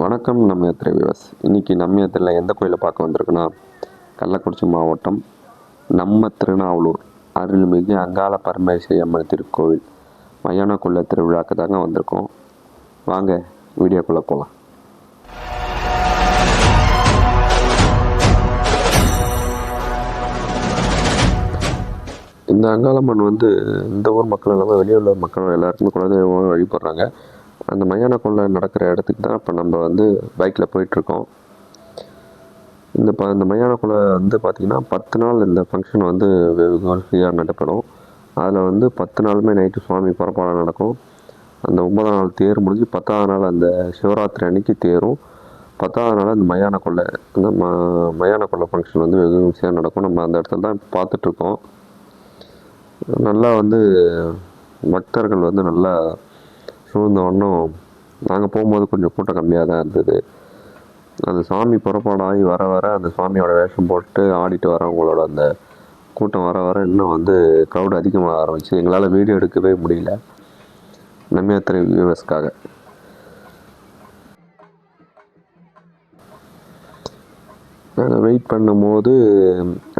வணக்கம் நம்ம யாத்திரை விவாஸ். இன்னைக்கு நம்ம யாத்திரையில் எந்த கோயிலை பார்க்க வந்திருக்குன்னா கள்ளக்குறிச்சி மாவட்டம் நம்ம திருநாவலூர் அருள்மிகு அங்காள பரமேஸ்வரி அம்மன் திருக்கோவில் மயான கொள்ள திருவிழாக்கு தாங்க வந்திருக்கோம். வாங்க வீடியோக்குள்ளே போகலாம் இந்த அங்காளம்மன் வந்து இந்த ஊர் மக்கள் இல்லாமல் வெளியூர்ல மக்கள் எல்லாருக்குமே குலதெய்வமாக வழிபடுறாங்க. அந்த மயான கொள்ளை நடக்கிற இடத்துக்கு தான் இப்போ நம்ம வந்து பைக்கில் போயிட்டுருக்கோம். இந்த ப இந்த மயான கொள்ளை வந்து பார்த்திங்கன்னா பத்து நாள் இந்த ஃபங்க்ஷன் வந்து வெகு நடைபெறும். அதில் வந்து பத்து நாளுமே நைட்டு சுவாமி புறப்பாடாக நடக்கும். அந்த ஒன்பதாம் நாள் தேர் முடிஞ்சு பத்தாவது நாள் அந்த சிவராத்திரி அன்னைக்கு தேரும். பத்தாவது நாள் அந்த மயான கொள்ளை அந்த ம மயான கொள்ளை ஃபங்க்ஷன் வந்து வெகு விமர்சையாக நடக்கும். நம்ம அந்த இடத்துல தான் இப்போ பார்த்துட்ருக்கோம் நல்லா வந்து பக்தர்கள் வந்து நல்லா சூழ்ந்த வண்ணம் நாங்கள் போகும்போது கொஞ்சம் கூட்டம் கம்மியாக தான் இருந்தது. அந்த சாமி புறப்பாடாகி வர வர அந்த சாமியோட வேஷம் போட்டு ஆடிட்டு வரவங்களோட அந்த கூட்டம் வர வர இன்னும் வந்து க்ரௌட் அதிகமாக ஆரம்பிச்சு எங்களால் வீடியோ எடுக்கவே முடியல. நம்மியாத்திரை வியூவர்ஸ்க்காக நாங்கள் வெயிட் பண்ணும்போது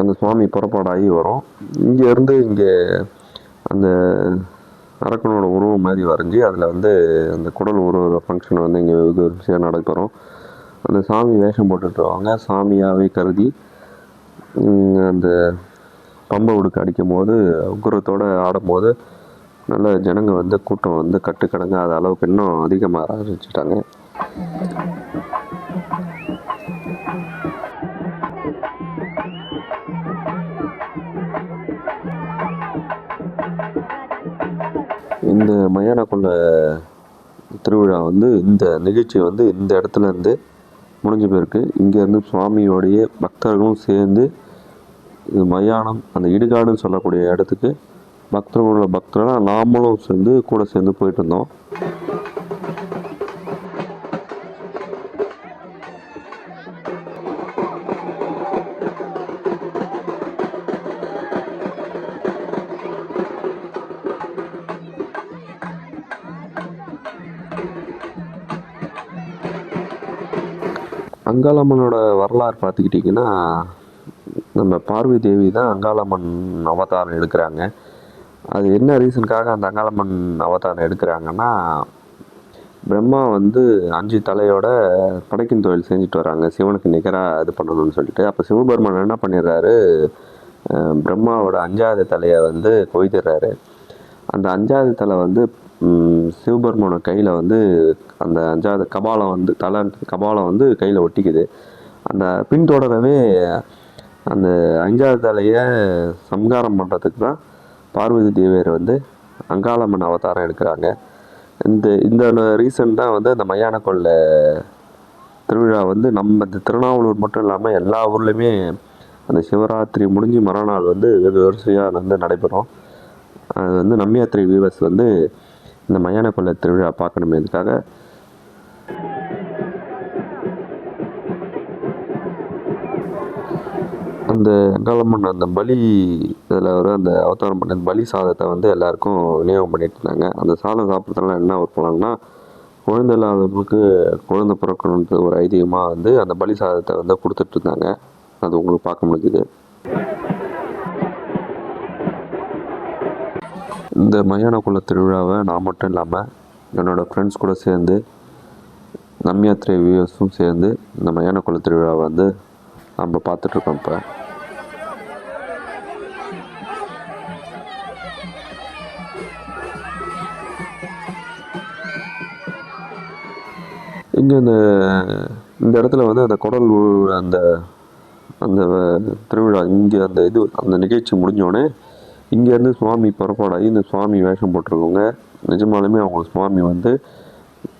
அந்த சுவாமி புறப்பாடாகி வரும். இங்கேருந்து இங்கே அந்த அரக்கனோட உருவம் மாதிரி வரைஞ்சி அதில் வந்து அந்த குடல் உருவ ஃபங்க்ஷன் வந்து இங்கே வெகு நடைபெறும் அந்த சாமி வேஷம் போட்டுட்ருவாங்க சாமியாகவே கருதி அந்த பம்பை உடுக்கு அடிக்கும் போது உக்குரத்தோடு ஆடும்போது நல்ல ஜனங்கள் வந்து கூட்டம் வந்து கட்டுக்கடங்காத அளவுக்கு இன்னும் அதிகமாக ஆரம்பிச்சிட்டாங்க இந்த மயான குள்ள திருவிழா வந்து இந்த நிகழ்ச்சி வந்து இந்த இடத்துல இருந்து முடிஞ்ச பிறகு இங்கேருந்து சுவாமியோடைய பக்தர்களும் சேர்ந்து இது மயானம் அந்த இடுகாடுன்னு சொல்லக்கூடிய இடத்துக்கு பக்தர்களோட பக்தர்களாக நாமளும் சேர்ந்து கூட சேர்ந்து போயிட்டு இருந்தோம். அங்காளம்மனோட வரலாறு பார்த்துக்கிட்டிங்கன்னா நம்ம பார்வதி தேவி தான் அங்காளம்மன் அவதாரம் எடுக்கிறாங்க. அது என்ன ரீசனுக்காக அந்த அங்காளம்மன் அவதாரம் எடுக்கிறாங்கன்னா பிரம்மா வந்து அஞ்சு தலையோட படைக்கும் தொழில் செஞ்சுட்டு வராங்க. சிவனுக்கு நிகராக இது பண்ணணும்னு சொல்லிட்டு. அப்போ சிவபெருமான் என்ன பண்ணிடுறாரு? பிரம்மாவோட அஞ்சாவது தலையை வந்து கொய்திடுறாரு அந்த அஞ்சாவது தலை வந்து சிவபெருமானோட கையில் வந்து அந்த அஞ்சாவது கபாலம் வந்து தலை கபாலம் வந்து கையில் ஒட்டிக்குது. அந்த பின்தொடரவே அந்த அஞ்சாவது தலையை சம்காரம் பண்ணுறதுக்கு தான் பார்வதி தேவியர் வந்து அங்காளம்மன் அவதாரம் எடுக்கிறாங்க. இந்த இந்த ரீசன் தான் வந்து அந்த மயான கொள்ளை திருவிழா வந்து நம்ம இந்த திருநாவலூர் மட்டும் இல்லாமல் எல்லா ஊர்லேயுமே அந்த சிவராத்திரி முடிஞ்சு மறுநாள் வந்து வெகு வரிசையாக வந்து நடைபெறும். அது வந்து நம்மியாத்திரை வீவர்ஸ் வந்து இந்த மயான கொள்ள திருவிழா பார்க்கணுமே இதுக்காக அந்த பண்ண அந்த பலி இதில் வர அந்த அவதாரம் பண்ண பலி சாதத்தை வந்து எல்லாருக்கும் விநியோகம் பண்ணிட்டு இருந்தாங்க. அந்த சாதம் சாப்பிட்றதுனால என்ன ஒரு போனாங்கன்னா குழந்தை இல்லாதவங்களுக்கு குழந்தை பிறக்கணுன்றது ஒரு ஐதீகமாக வந்து அந்த பலி சாதத்தை வந்து கொடுத்துட்டு இருந்தாங்க. அது உங்களுக்கு பார்க்க முடிஞ்சுது. இந்த மயான குல திருவிழாவை நான் மட்டும் இல்லாமல் என்னோடய ஃப்ரெண்ட்ஸ் கூட சேர்ந்து நம்யாத்திரை வியூவர்ஸும் சேர்ந்து இந்த மயான குல திருவிழாவை வந்து நம்ம பார்த்துட்ருக்கோம் இப்போ. இங்கே இந்த இந்த இடத்துல வந்து அந்த குடல் அந்த அந்த திருவிழா இங்கே அந்த இது அந்த நிகழ்ச்சி முடிஞ்சோடனே இங்கேருந்து சுவாமி புறப்பாடாகி இந்த சுவாமி வேஷம் போட்டிருக்கவங்க நிஜமாலுமே அவங்க சுவாமி வந்து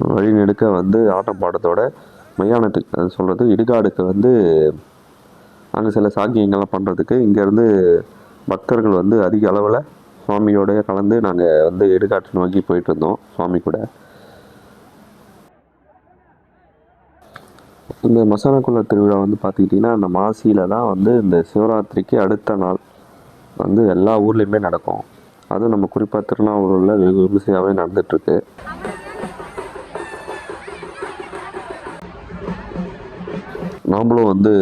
வழிநெடுக்க வந்து ஆட்டம் பாடத்தோட மயானத்துக்கு அது சொல்கிறது இடுகாடுக்கு வந்து அங்கே சில சாக்கியங்கள்லாம் பண்ணுறதுக்கு இங்கேருந்து பக்தர்கள் வந்து அதிக அளவில் சுவாமியோடய கலந்து நாங்கள் வந்து இடுகாட்டு நோக்கி போயிட்டு இருந்தோம் சுவாமி கூட. இந்த மசாலாக்குள்ள திருவிழா வந்து பார்த்துக்கிட்டிங்கன்னா அந்த மாசியில் தான் வந்து இந்த சிவராத்திரிக்கு அடுத்த நாள் வந்து எல்லா ஊர்லேயுமே நடக்கும். அதுவும் நம்ம குறிப்பாக திருநாவூரில் வெகு விமர்சையாகவே நடந்துகிட்ருக்கு நாமளும் வந்து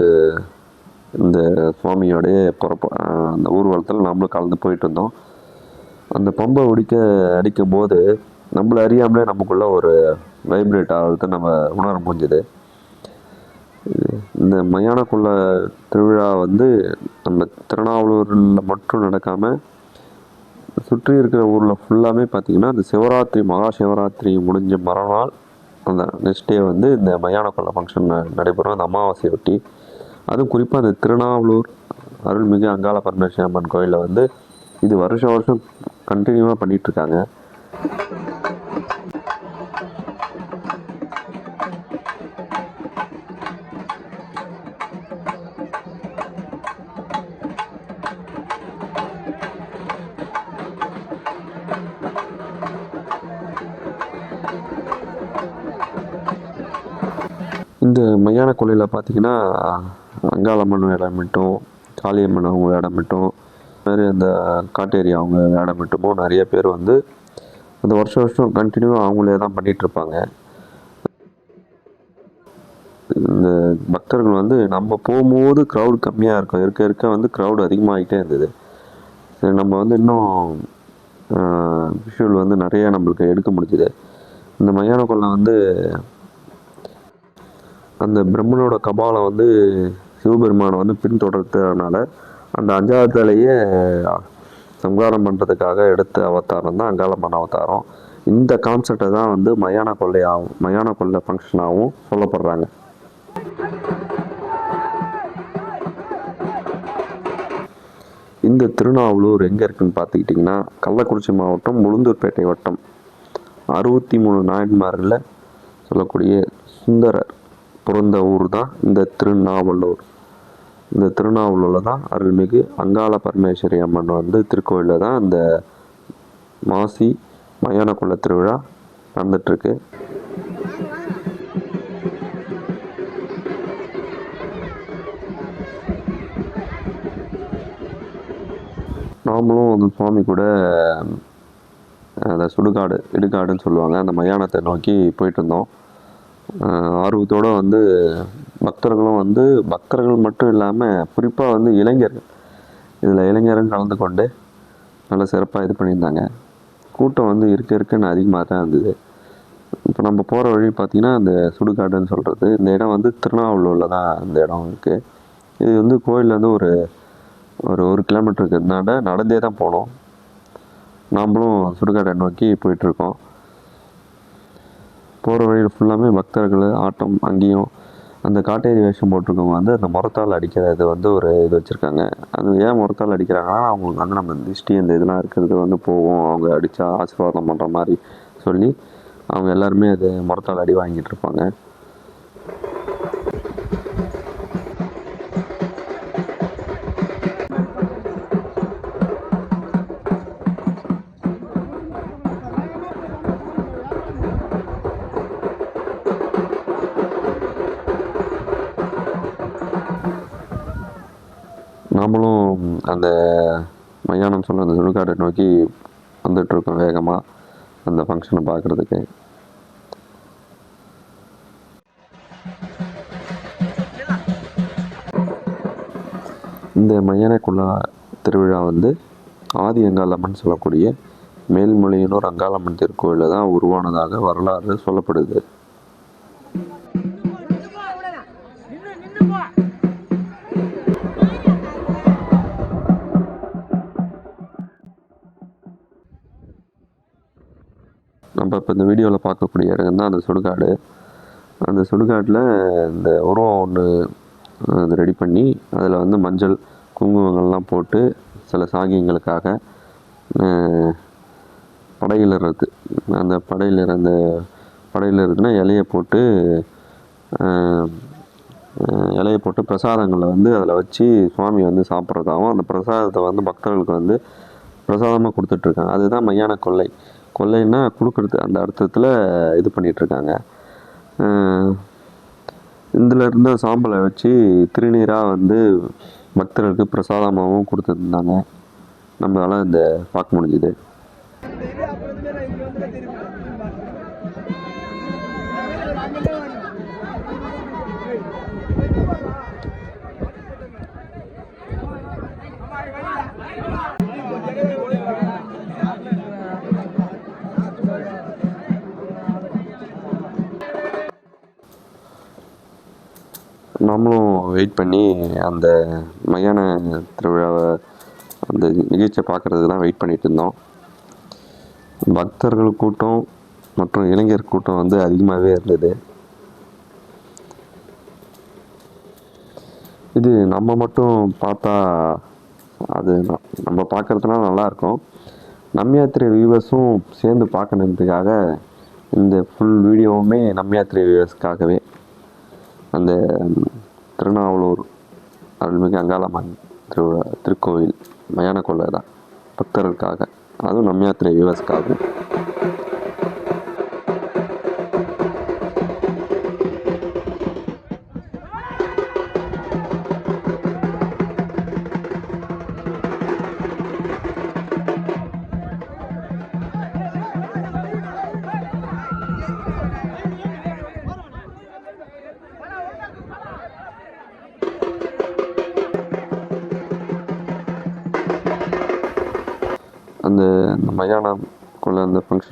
இந்த சுவாமியோடைய புறப்ப அந்த ஊர்வலத்தில் நாமளும் கலந்து போயிட்டு இருந்தோம் அந்த பம்பை ஒடிக்க அடிக்கும் போது நம்மள அறியாமலே நமக்குள்ளே ஒரு வைப்ரேட் ஆகுறது நம்ம உணர முடிஞ்சுது. இந்த மயானக்குள்ள திருவிழா வந்து நம்ம திருநாவலூரில் மட்டும் நடக்காமல் சுற்றி இருக்கிற ஊரில் ஃபுல்லாமே பார்த்திங்கன்னா இந்த சிவராத்திரி மகா சிவராத்திரி முடிஞ்ச மறுநாள் அந்த நெக்ஸ்ட் டே வந்து இந்த மயான கொள்ளை ஃபங்க்ஷன் நடைபெறும். அந்த அமாவாசையை ஒட்டி அதுவும் குறிப்பாக அந்த திருநாவலூர் அருள்மிகு அங்காள பரமேஸ்வரி அம்மன் கோயிலில் வந்து இது வருஷம் வருஷம் கண்டினியூவாக பண்ணிகிட்ருக்காங்க வந்து மையான கொள்ளையில் பார்த்தீங்கன்னா அங்காளம்மன் இடமிட்டும் காளியம்மன் அவங்க இடமிட்டும் மாதிரி அந்த காட்டேரி அவங்க இடமிட்டுமோ நிறைய பேர் வந்து அந்த வருஷம் வருஷம் கண்டினியூவாக அவங்களே தான் பண்ணிகிட்ருப்பாங்க இந்த பக்தர்கள் வந்து நம்ம போகும்போது க்ரௌட் கம்மியாக இருக்கும். இருக்க இருக்க வந்து க்ரௌடு அதிகமாகிட்டே இருந்தது. சரி நம்ம வந்து இன்னும் விஷுவல் வந்து நிறையா நம்மளுக்கு எடுக்க முடிஞ்சுது. இந்த மயான கொள்ளை வந்து அந்த பிரம்மனோட கபாலம் வந்து சிவபெருமானை வந்து பின்தொடர்த்ததுனால அந்த அஞ்சாவது தலையே சம்ஹாரம் பண்ணுறதுக்காக எடுத்த அவதாரம் தான் அங்காளம்மன் அவதாரம் இந்த கான்செப்டை தான் வந்து மயான கொள்ளையாகவும் மயான கொள்ளை ஃபங்க்ஷனாகவும் சொல்லப்படுறாங்க. இந்த திருநாவலூர் எங்கே இருக்குன்னு பார்த்துக்கிட்டிங்கன்னா கள்ளக்குறிச்சி மாவட்டம் உளுந்தூர்பேட்டை வட்டம். அறுபத்தி மூணு நாயன்மாரில் சொல்லக்கூடிய சுந்தரர். பிறந்த ஊர் தான் இந்த திருநாவலூர். இந்த திருநாவலூரில் தான் அருள்மிகு அங்காள பரமேஸ்வரி அம்மன் வந்து திருக்கோயிலில் தான் இந்த மாசி மயான திருவிழா நடந்துட்டுருக்கு. நாமளும் அந்த சுவாமி கூட அந்த சுடுகாடு இடுகாடுன்னு சொல்லுவாங்க. அந்த மயானத்தை நோக்கி போயிட்டு இருந்தோம். ஆர்வத்தோட வந்து பக்தர்களும் வந்து பக்தர்கள் மட்டும் இல்லாமல் குறிப்பாக வந்து இளைஞர்கள் இதில் இளைஞரும் கலந்து கொண்டு நல்ல சிறப்பாக இது பண்ணியிருந்தாங்க. கூட்டம் வந்து இருக்க இருக்கன்னு அதிகமாக தான் இருந்தது. இப்போ நம்ம போகிற வழி பார்த்திங்கன்னா அந்த சுடுகாடுன்னு சொல்கிறது இந்த இடம் வந்து திருநாவலூரில் தான் அந்த இடம் இருக்குது இது வந்து கோயிலேருந்து ஒரு ஒரு ஒரு கிலோமீட்டருக்கு நட நடந்தே தான் போனோம். நாமளும் சுடுகாடை நோக்கி போயிட்டுருக்கோம் போகிற வழியில் ஃபுல்லாமே பக்தர்கள் ஆட்டம் அங்கேயும் அந்த காட்டேரி வேஷம் போட்டிருக்கவங்க வந்து அந்த முறத்தால் அடிக்கிறது வந்து ஒரு இது வச்சுருக்காங்க. அது ஏன் முரத்தால் அடிக்கிறாங்கன்னா அவங்களுக்கு வந்து நம்ம திருஷ்டி அந்த இதெல்லாம் இருக்கிறது வந்து போகும். அவங்க அடித்தா ஆசீர்வாதம் பண்ணுற மாதிரி சொல்லி அவங்க எல்லாருமே அது முரத்தால் அடி வாங்கிட்டு இருப்பாங்க. அந்த மையானம் சொல்ல அந்த சுடுகாடை நோக்கி வந்துட்டுருக்கோம் வேகமாக அந்த ஃபங்க்ஷனை பார்க்குறதுக்கு. இந்த மையானக்குழா திருவிழா வந்து ஆதி அங்காளம்மன் சொல்லக்கூடிய மேல்மொழியனூர் அங்காளம்மன் திருக்கோயிலில் தான் உருவானதாக வரலாறு சொல்லப்படுது. நம்ம இப்போ இந்த வீடியோவில் பார்க்கக்கூடிய இடம் தான் அந்த சுடுகாடு. அந்த சுடுகாட்டில் இந்த உரம் ஒன்று அது ரெடி பண்ணி அதில் வந்து மஞ்சள் குங்குமங்கள்லாம் போட்டு சில சாகியங்களுக்காக படையில் இருக்குது அந்த படையில் அந்த படையிலிறதுனா இலையை போட்டு இலையை போட்டு பிரசாதங்களை வந்து அதில் வச்சு சுவாமி வந்து சாப்பிட்றதாகவும் அந்த பிரசாதத்தை வந்து பக்தர்களுக்கு வந்து பிரசாதமாக கொடுத்துட்ருக்காங்க அதுதான் மையான கொள்ளை. கொள்ளைன்னா கொடுக்குறது. அந்த அர்த்தத்தில் இது பண்ணிகிட்ருக்காங்க இதில் இருந்த சாம்பலை வச்சு திருநீராக வந்து பக்தர்களுக்கு பிரசாதமாகவும் கொடுத்துருந்தாங்க. நம்மளால் இந்த பார்க்க முடிஞ்சுது. நாமளும் வெயிட் பண்ணி அந்த மயான திருவிழாவை அந்த நிகழ்ச்சியை பார்க்குறதுக்கு தான் வெயிட் பண்ணிகிட்டு இருந்தோம். பக்தர்கள் கூட்டம் மற்றும் இளைஞர் கூட்டம் வந்து அதிகமாகவே இருந்தது. இது நம்ம மட்டும் பார்த்தா அது நம்ம பார்க்குறதுனால நல்லாயிருக்கும் நம்ம யாத்திரை வியூவர்ஸும் சேர்ந்து பார்க்கணுன்றதுக்காக இந்த ஃபுல் வீடியோவுமே நம்ம யாத்திரை வியூவர்ஸ்க்காகவே அந்த திருநாவலூர் அருள்மிகு அங்காளம்மன் திருவிழா திருக்கோவில் மயான கொள்ளை தான் பக்தர்களுக்காக அதுவும் நம்ம யாத்திரை வியூவர்ஸ்க்காகவும்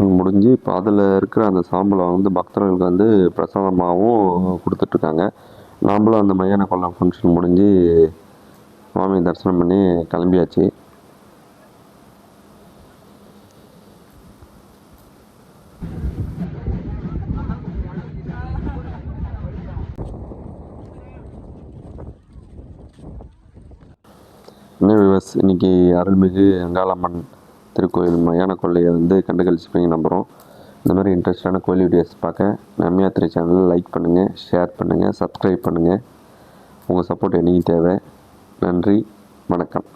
ஃபங்க்ஷன் முடிஞ்சு இப்போ அதில் இருக்கிற அந்த சாம்பலை வந்து பக்தர்களுக்கு வந்து பிரசாதமாகவும் கொடுத்துட்ருக்காங்க. நாம்பளும் அந்த மயான கொல்லம் ஃபங்க்ஷன் முடிஞ்சு சுவாமி தரிசனம் பண்ணி கிளம்பியாச்சு. இன்னும் விவஸ் இன்னைக்கு அருள்மிகு அங்காளம்மன் திருக்கோயில் மயான கொள்ளையை வந்து கண்டுகளிச்சுப்பீங்க நம்புகிறோம் இந்த மாதிரி இன்ட்ரெஸ்டான கோயில் வீடியோஸ் பார்க்க நம்ம யாத்திரை சேனலில் லைக் பண்ணுங்கள் ஷேர் பண்ணுங்கள் சப்ஸ்கிரைப் பண்ணுங்கள் உங்கள் சப்போர்ட் என்னைக்கு தேவை. நன்றி வணக்கம்.